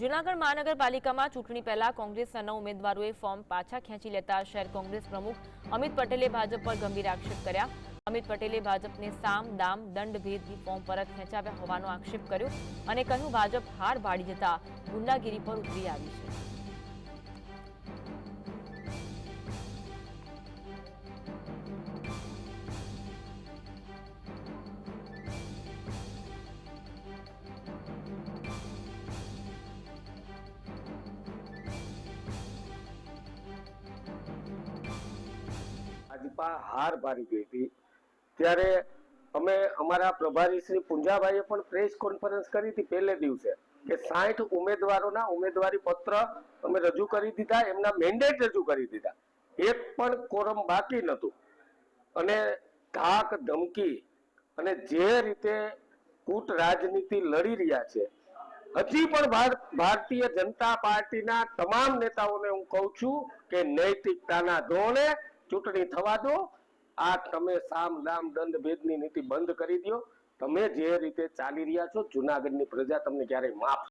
જૂનાગઢ મહાનગરપાલિકામાં ચૂંટણી પહેલા કોંગ્રેસના નવ ઉમેદવારોએ ફોર્મ પાછા ખેંચી લેતા શહેર કોંગ્રેસ પ્રમુખ અમિત પટેલે ભાજપ પર ગંભીર આક્ષેપ કર્યા. અમિત પટેલે ભાજપને સામ, દામ દંડ ભેદથી ફોર્મ પરત ખેંચાવ્યા હોવાનો આક્ષેપ કર્યો અને કહ્યું, ભાજપ હાર ભાડી જતા ગુંડાગીરી પર ઉતરી આવી છે. ભાજપા હાર ભારી ગઈ હતી. ત્યારે અમે અમારા પ્રભારી શ્રી પુંજાભાઈએ પણ પ્રેસ કોન્ફરન્સ કરી હતી પહેલે દિવસે કે સાઠ ઉમેદવારોના ઉમેદવારી પત્ર અમે રજૂ કરી દીધા, એમના મેન્ડેટ રજૂ કરી દીધા. એક પણ કોરમ બાકી નહોતું. અને ધાક, ધમકી અને જે રીતે કૂટ રાજનીતિ લડી રહ્યા છે, હજી પણ ભારતીય જનતા પાર્ટીના તમામ નેતાઓને હું કહું છું કે નૈતિકતાના ધોરણે ચૂંટણી થવા દો, આ તમે સામ દામ દંડ, ભેદની નીતિ બંધ કરી દો તમે જે રીતે ચાલી રહ્યા છો, જુનાગઢની પ્રજા તમને ક્યારેય માફ